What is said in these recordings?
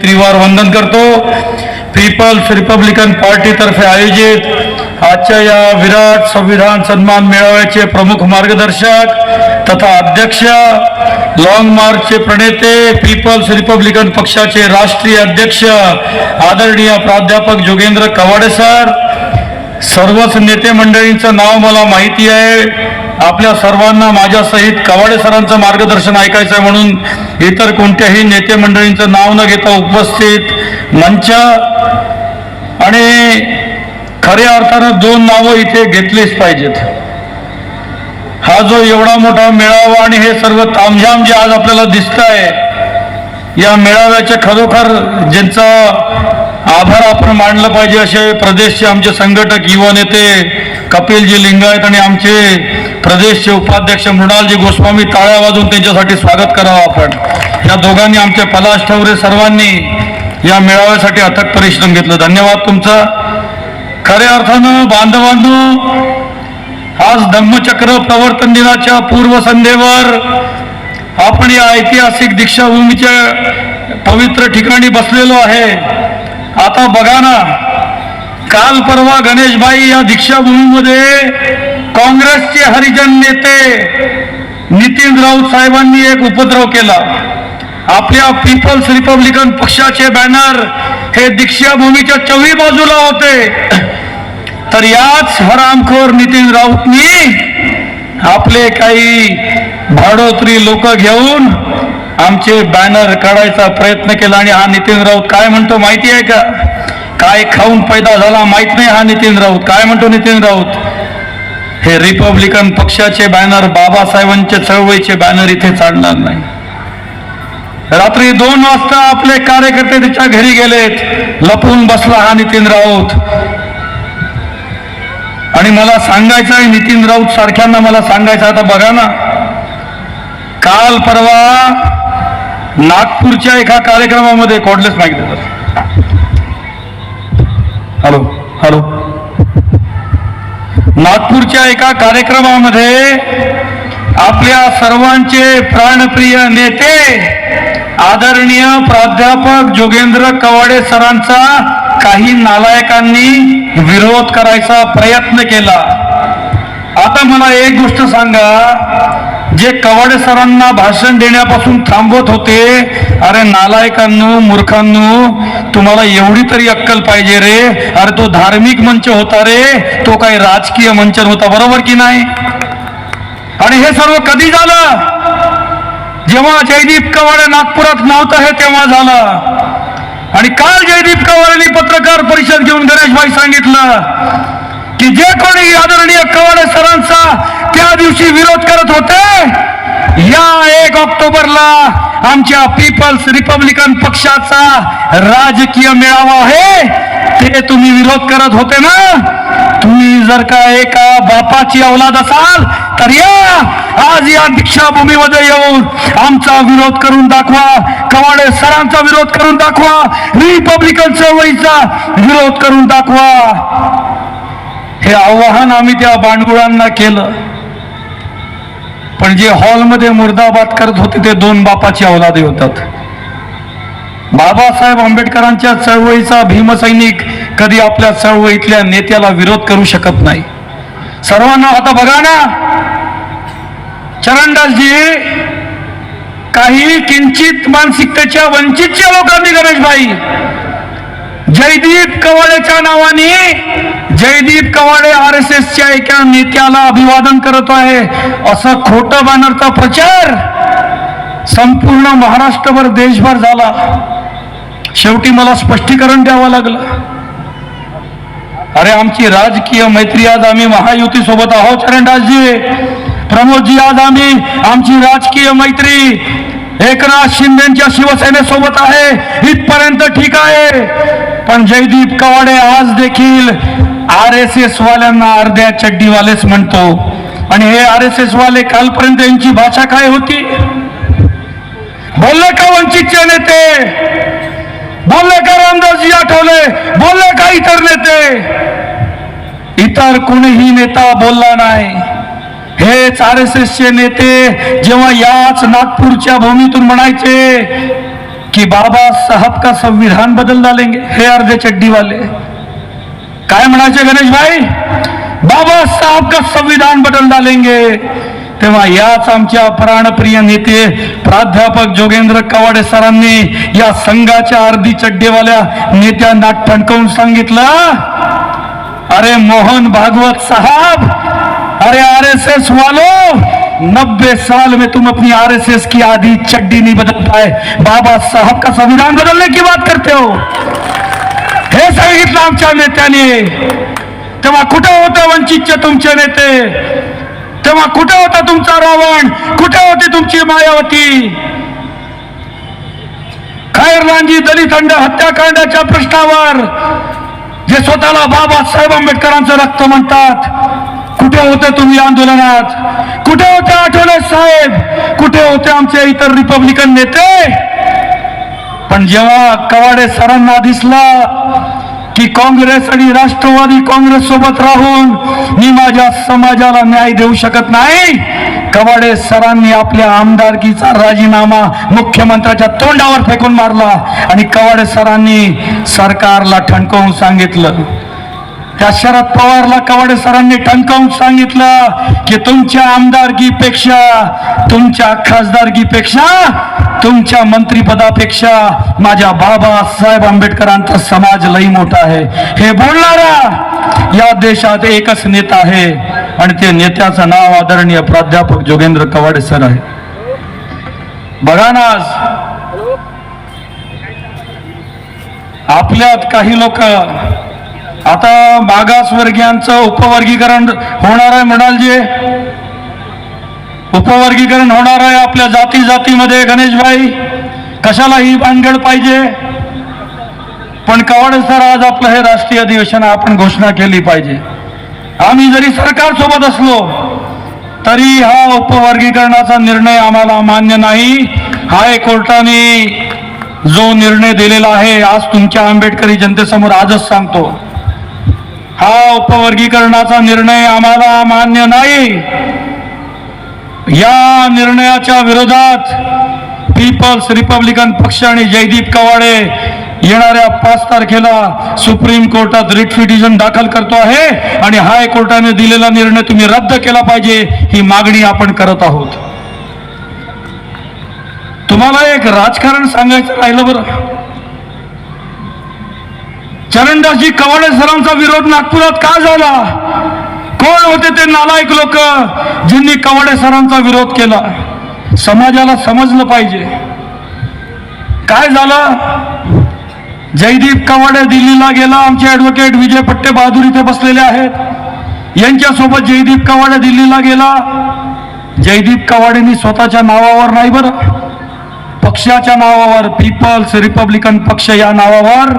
त्रिवार वंदन करतो. पीपल्स रिपब्लिकन पार्टीतर्फे आयोजित आजच्या या विराट संविधान सन्मान मेळाव्याचे प्रमुख मार्गदर्शक तथा अध्यक्ष लॉंग मार्चचे प्रणेते पीपल्स रिपब्लिकन पक्षाचे राष्ट्रीय अध्यक्ष आदरणीय प्राध्यापक जोगेंद्र कवाडे सर सर्वच नेते मंडळींचं नाव मला माहिती आहे. आपल्या सर्वांना माझ्या सहित कवाडे सरांचं मार्गदर्शन ऐकायचं आहे म्हणून इतर कोणत्याही नेते मंडळींचं नाव न घेता उपस्थित मंच आणि खऱ्या अर्थानं दोन नावं इथे घेतलीच पाहिजेत. हा जो एवढा मोठा मेळावा आणि हे सर्व तामझाम जे आज आपल्याला दिसत आहे या मेळाव्याच्या खरोखर ज्यांचा आभार आपण मानलं पाहिजे असे प्रदेशचे आमचे संघटक युवा नेते कपिलजी लिंगायत आणि आमचे प्रदेशचे उपाध्यक्ष मृणालजी गोस्वामी टाळ्या वाजवून त्यांच्यासाठी स्वागत करावं आपण. या दोघांनी आमचे पलाश ठवरे सर्वांनी या मेळाव्यासाठी अथक परिश्रम घेतलं. धन्यवाद तुमचा. खऱ्या अर्थानं बांधवांनो आज धम्मचक्र प्रवर्तन दिनाच्या पूर्वसंध्येवर आपण या ऐतिहासिक दीक्षाभूमीच्या पवित्र ठिकाणी बसलेलो आहे. आता बघा ना काल परवा गणेशबाई या दीक्षाभूमीमध्ये काँग्रेसचे हरिजन नेते नितीन राऊत साहेबांनी एक उपद्रव केला. आपल्या पीपल्स रिपब्लिकन पक्षाचे बॅनर हे दीक्षाभूमीच्या चवी बाजूला होते. तर याच हरामखोर नितीन राऊतनी आपले काही भाडोत्री लोक घेऊन आमचे बॅनर काढायचा प्रयत्न केला आणि हा नितीन राऊत काय म्हणतो माहिती आहे का? काय खाऊन पैदा झाला माहीत नाही हा नितीन राऊत. काय म्हणतो नितीन राऊत? हे रिपब्लिकन पक्षाचे बॅनर बाबासाहेबांच्या चळवळीचे बॅनर इथे चालणार नाही. रात्री दोन वाजता आपले कार्यकर्ते त्याच्या घरी गेलेत. लपून बसला हा नितीन राऊत. आणि मला सांगायचं आहे नितीन राऊत सारख्यांना मला सांगायचं आता बघा ना. काल परवा नागपूरच्या एका कार्यक्रमामध्ये कोडलेच माहिती देतात हॅलो. नागपूरच्या एका कार्यक्रमामध्ये आपल्या सर्वांचे प्राणप्रिय नेते आदरणीय प्राध्यापक जोगेंद्र कवाडे सरांचा काही नालायकांनी विरोध करायचा प्रयत्न केला. आता मला एक गोष्ट सांगा. जे कवाडे सरांना भाषण देण्यापासून थांबवत होते अरे नालायकांनो मूर्खांनो तुम्हाला एवढी तरी अक्कल पाहिजे रे. अरे तो धार्मिक मंच होता रे. तो काही राजकीय मंच होता बरोबर की नाही? आणि हे सर्व कधी झालं? जेव्हा जयदीप कवाडे नागपुरात नव्हतं हे तेव्हा झालं. आणि काल जयदीप कवाडेंनी पत्रकार परिषद घेऊन गणेशभाई सांगितलं की जे कोणी आदरणीय कवाडे सरांचा त्या दिवशी विरोध करत होते. या एक ऑक्टोबरला आमच्या पीपल्स रिपब्लिकन पक्षाचा राजकीय मेळावा आहे. ते तुम्ही विरोध करत होते ना? तुम्ही जर का एका बापाची औलाद असाल तर या. आज या दीक्षाभूमीमध्ये येऊन आमचा विरोध करून दाखवा. कवाडे सरांचा विरोध करून दाखवा. रिपब्लिकन चळवळीचा विरोध करून दाखवा. हे आव्हान आम्ही त्या बांडगुळांना केलं. पण जे हॉलमध्ये मुर्दाबाद करत होते ते दोन बापाची औलादे होतात. बाबासाहेब आंबेडकरांच्या चळवळीचा भीमसैनिक कधी आपल्या चळवळीतल्या नेत्याला विरोध करू शकत नाही. सर्वांना आता बघा ना चरणदासजी काही किंचित मानसिकतेच्या वंचितच्या लोकांनी गणेशभाई जयदीप कवाडेच्या नावाने जयदीप कवाडे आर एस एसच्या एका नेत्याला अभिवादन करत आहे. असं खोट बॅनरचा प्रचार संपूर्ण महाराष्ट्रभर देशभर झाला. शेवटी मला स्पष्टीकरण द्यावं लागलं. अरे आमची राजकीय मैत्री आज आम्ही महायुती सोबत आहोत चरणदासजी. प्रमोदजी आज आम्ही आमची राजकीय मैत्री एकनाथ शिंदेच्या शिवसेनेसोबत आहे. इथपर्यंत ठीक आहे. पण जयदीप कवाडे आज देखील आर एस एस वाल्यांना अर्ध्या चड्डीवालेच म्हणतो. आणि हे आर एस एस वाले कालपर्यंत यांची भाषा काय होती? बोलले का वंचितचे नेते बोलले का रामदासजी आठवले बोलले का इतर नेते. इतर कोणीही नेता बोलला नाही. हेच आर एस एसचे नेते जेव्हा याच नागपूरच्या भूमीतून म्हणायचे कि बाबा साहब का संविधान बदल डालेंगे हे अर्धे चड्डी वाले। काय म्हणायचे गणेश भाई? बाबा साहब का संविधान बदल डालेंगे। तेव्हा याच आमच्या प्राणप्रिय नेते प्राध्यापक जोगेंद्र कवाडे सरांनी या संघाच्या अर्धी चड्डेवाल्या नेत्यांना ठणकवून सांगितलं अरे मोहन भागवत साहब अरे आरएसएस वालों नब्बे साल में तुम अपनी आरएसएस की आधी चड्डी नहीं बदल पाए। बाबा साहब का संविधान बदलने की बात करते हो। हे सांगितलं आमच्या नेत्याने तेव्हा कुठे होते वंचितचे तुमचे नेते? तेव्हा कुठे होता तुमचा रावण? कुठे होती तुमची मायावती? खैरलांजी दलित अंड हत्याकांडाच्या प्रश्नावर जे स्वतःला बाबासाहेब आंबेडकरांचं रक्त म्हणतात कुठे होते तुम्ही आंदोलनात? कुठे होते आठवले साहेब? कुठे होते आमचे इतर रिपब्लिकन नेते? पण जेव्हा कवाडे सरांना दिसला की काँग्रेस आणि राष्ट्रवादी काँग्रेस सोबत राहून मी माझ्या समाजाला न्याय देऊ शकत नाही कवाडे सरांनी आपल्या आमदारकीचा राजीनामा मुख्यमंत्र्याच्या तोंडावर फेकून मारला आणि कवाडे सरांनी सरकारला ठणकवून सांगितलं. त्या शरद पवारला कवाडे सरांनी टणकावून सांगितलं की तुमच्या आमदारकीपेक्षा तुमच्या खासदारकीपेक्षा तुमच्या मंत्रीपदापेक्षा माझ्या बाबासाहेब आंबेडकरांचा समाज लई मोठा आहे. हे बोलणारा या देशात एकच नेता आहे आणि ते नेत्याचं नाव आदरणीय प्राध्यापक जोगेंद्र कवाडे सर आहे. बघा ना आपल्यात काही लोक आता मागासवर्गीयांचं उपवर्गीकरण होणार आहे म्हणाल जे उपवर्गीकरण होणार आहे आपल्या जाती जातीमध्ये गणेशभाई कशाला ही भानगड पाहिजे? पण कवाडे सर आज आपलं हे राष्ट्रीय अधिवेशन आपण घोषणा केली पाहिजे. आम्ही जरी सरकार सोबत असलो तरी हा उपवर्गीकरणाचा निर्णय आम्हाला मान्य नाही. हायकोर्टाने जो निर्णय दिलेला आहे आज तुमच्या आंबेडकरी जनतेसमोर आजच सांगतो. हा उपवर्गीकरणाचा निर्णय आम्हाला मान्य नाही. या निर्णयाच्या विरोधात पीपल्स रिपब्लिकन पक्ष आणि जयदीप कवाडे येणाऱ्या पाच तारखेला सुप्रीम कोर्टात रिट पिटिशन दाखल करतो आहे आणि हायकोर्टाने दिलेला निर्णय तुम्ही रद्द केला पाहिजे ही मागणी आपण करत आहोत. तुम्हाला एक राजकारण सांगायचं राहिलं बरं. चरणदासजी कवाडे सरांचा विरोध नागपुरात का झाला? कोण होते ते नालायक लोक ज्यांनी कवाडे सरांचा विरोध केला? समाजाला समजलं पाहिजे. काय झालं? जयदीप कवाडे दिल्लीला गेला. आमचे ऍडव्होकेट विजय पट्टे बहादूर इथे बसलेले आहेत. यांच्यासोबत जयदीप कवाडे दिल्लीला गेला. जयदीप कवाडेंनी स्वतःच्या नावावर नाही बरं पक्षाच्या नावावर पीपल्स रिपब्लिकन पक्ष या नावावर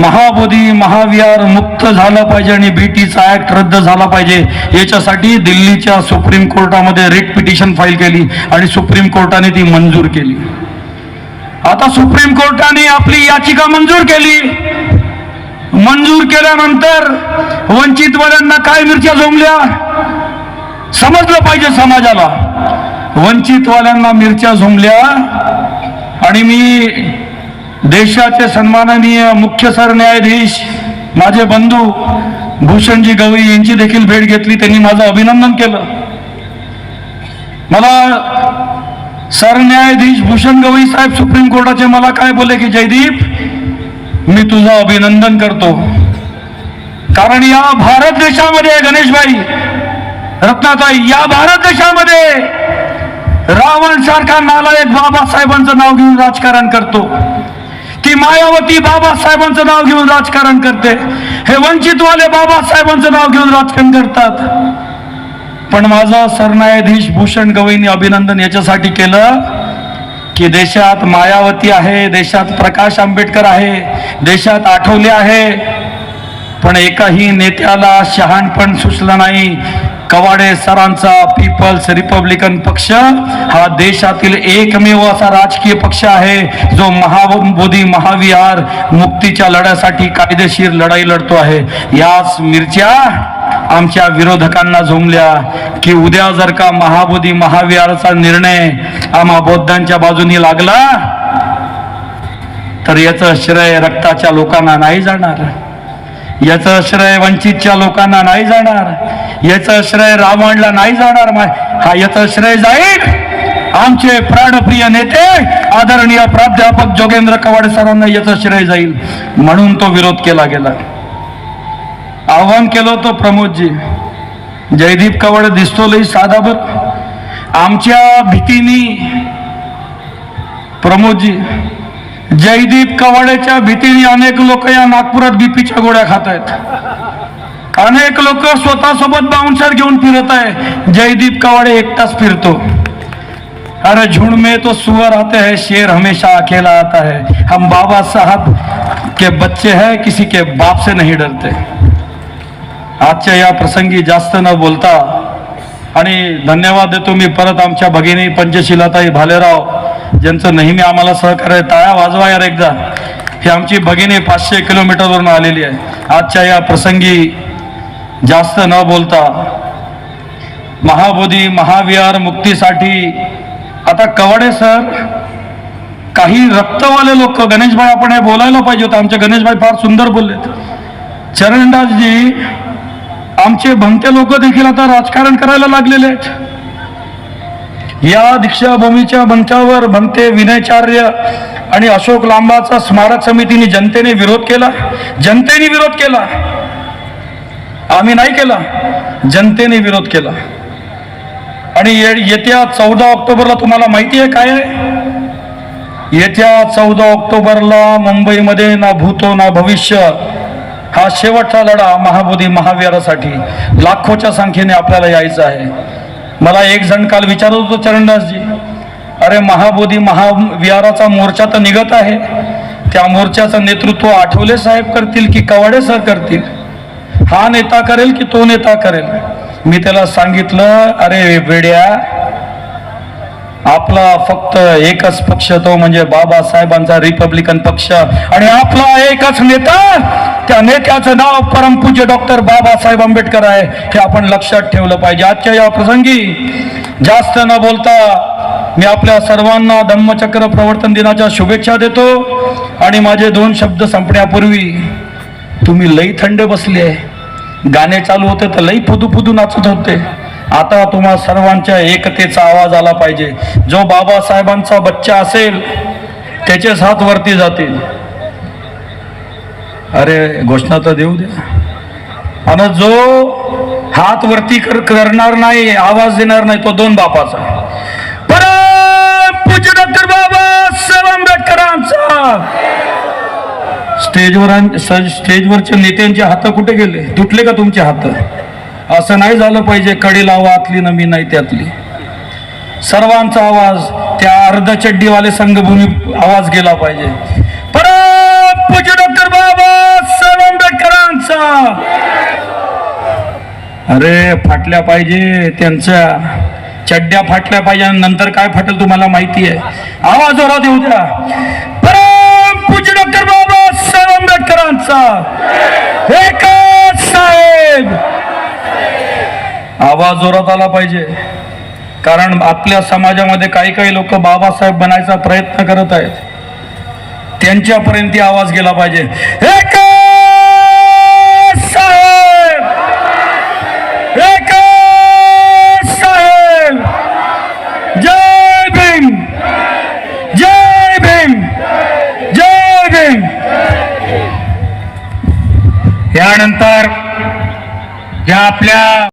महाबोधी महाविहार मुक्त झालं पाहिजे आणि बीटीचा ऍक्ट रद्द झाला पाहिजे. याच्यासाठी दिल्लीच्या सुप्रीम कोर्टामध्ये रिट पिटिशन फाईल केली आणि सुप्रीम कोर्टाने ती मंजूर केली. आता सुप्रीम कोर्टाने आपली याचिका मंजूर केली. मंजूर केल्यानंतर वंचितवाल्यांना काय मिरच्या झोंबल्या? समजलं पाहिजे समाजाला. वंचितवाल्यांना मिरच्या झोंबल्या आणि मी देशाचे सन्माननीय मुख्य सरन्यायाधीश माझे बंधू भूषणजी गवई यांची देखील भेट घेतली. त्यांनी माझं अभिनंदन केलं. मला सरन्यायाधीश भूषण गवई साहेब सुप्रीम कोर्टाचे मला काय बोलले की जयदीप मी तुझं अभिनंदन करतो. कारण या भारत देशामध्ये गणेशभाई रत्नाताई या भारत देशामध्ये रावण सारखा नालायक बाबासाहेबांचं नाव घेऊन राजकारण करतो. ती मायावती बाबासाहेबांचं नाव घेऊन राजकारण करते. हे वंचितवाले बाबासाहेबांचं नाव घेऊन राजकारण करतात. पण माझा सरन्यायाधीश भूषण गवईने अभिनंदन याच्यासाठी केलं की देशात मायावती आहे देशात प्रकाश आंबेडकर आहे देशात आठवले आहे. पण एकाही नेत्याला शहाणपण सुचलं नाही. कवाडे सरांचा पीपल्स रिपब्लिकन पक्ष. हा देशातील एकमेव असा राजकीय पक्ष आहे जो महाबोधी महाविहार मुक्तीच्या लढ्यासाठी कायदेशीर लढाई लढतो आहे. याच मिरच्या आमच्या विरोधकांना झोमल्या की उद्या जर का महाबोधी महाविहाराचा निर्णय आम्हा बौद्धांच्या बाजूनी लागला तर याचं श्रेय रक्ताच्या लोकांना नाही जाणार. याचा आश्रय वंचितच्या लोकांना नाही जाणार. याचा श्रेय रावणला नाही जाणार हा याचं आश्रय जाईल. आमचे प्राणप्रिय नेते आदरणीय प्राध्यापक जोगेंद्र कवाड सरांना याचं श्रेय जाईल. म्हणून तो विरोध केला गेला. आव्हान केलं होतं प्रमोदजी. जयदीप कवाड दिसतो लई साधाबत आमच्या भीतीनी प्रमोदजी जयदीप कवाडेच्या भीतीने अनेक लोक या नागपुरात बीपीच्या गोळ्या खात आहेत. अनेक लोक स्वतःसोबत बाउन्सर घेऊन फिरत आहे. जयदीप कवाडे एकटाच फिरतो. अरे झुंड में तो सुअर आते हैं शेर हमेशा अकेला आता है. हम बाबा साहब के बच्चे हैं किसी के बाप से नहीं डरते. आजच्या या प्रसंगी जास्त न बोलता. आणि धन्यवाद देतो मी परत आमच्या भगिनी पंचशिलाताई भालेराव. ज्यांचं नेहमी आम्हाला सहकार्य टाळ्या वाजवा यार एकदा. ही आमची भगिनी पाचशे किलोमीटरवरून आलेली आहे. आजच्या या प्रसंगी जास्त न बोलता महाबोधी महाविहार मुक्तीसाठी आता कवाडे सर काही रक्तवाले लोक गणेशभाई आपण हे बोलायला पाहिजे होतं. आमचे गणेशभाई फार सुंदर बोललेत. चरणदासजी आमचे भंते लोक देखील आता राजकारण करायला लागलेले आहेत. या दीक्षाभूमीच्या मंचावर भंते विनयचार्य आणि अशोक लांबाचा स्मारक समितीने जनतेने विरोध केला. जनतेने विरोध केला. आम्ही नाही केला. जनतेने विरोध केला. आणि येत्या चौदा ऑक्टोबरला तुम्हाला माहिती आहे काय आहे? येत्या चौदा ऑक्टोबरला मुंबईमध्ये ना भूतो ना भविष्य हा शेवटचा लढा महाबोधी महावीरासाठी लाखोच्या संख्येने आपल्याला यायचं आहे. मला एक जण काल विचारत होतो चरणदासजी अरे महाबोधी महाविहाराचा मोर्चा तर निघत आहे. त्या मोर्चाचं नेतृत्व आठवले साहेब करतील की कवाडे सर करतील? हा नेता करेल की तो नेता करेल? मी त्याला सांगितलं अरे वेड्या आपला फक्त एकच पक्ष तो म्हणजे बाबासाहेबांचा रिपब्लिकन पक्ष. आणि आपला एकच नेता त्या नेत्याचं नाव परमपूज्य डॉक्टर बाबासाहेब आंबेडकर आहे हे आपण लक्षात ठेवलं पाहिजे. आजच्या या प्रसंगी जास्त न बोलता मी आपल्या सर्वांना धम्मचक्र प्रवर्तन दिनाच्या शुभेच्छा देतो. आणि माझे दोन शब्द संपण्यापूर्वी तुम्ही लई थंड बसले. गाणे चालू होते तर लई फुदू फुदू नाचत होते. आता तुम्हा सर्वांच्या एकतेचा आवाज आला पाहिजे. जो बाबासाहेबांचा बच्चा असेल त्याचेच हात वरती जातील. अरे घोषणा तर देऊ द्या. आणि जो हात वरती कर- करणार नाही आवाज देणार नाही तो दोन बापाचा. परम पूज्य डॉक्टर बाबासाहेब आंबेडकरांचा. स्टेजवर स्टेजवरच्या स्टेजवरचे नेत्यांचे हात कुठे गेले? तुटले का तुमचे हात? असं नाही झालं पाहिजे कडी लावा आतली ना मी नाही त्यातली. सर्वांचा आवाज त्या अर्ध चड्डीवाले संघभूमी आवाज गेला पाहिजे. परम पूज्य डॉक्टर बाबासाहेब आंबेडकरांचा. अरे फाटल्या पाहिजे त्यांच्या. चड्ड्या फाटल्या पाहिजे आणि नंतर काय फाटेल तुम्हाला माहिती आहे. आवाज जोरात येऊ द्या. परम पूज्य डॉक्टर बाबासाहेब आंबेडकरांचा. एकच साहेब. आवाज जोरात आला पाहिजे. कारण आपल्या समाजामध्ये काही काही लोक बाबासाहेब बनायचा प्रयत्न करत आहेत. त्यांच्यापर्यंत ती आवाज गेला पाहिजे. एकच जय भीम! जय भीम! जय भीम! यानंतर या आपल्या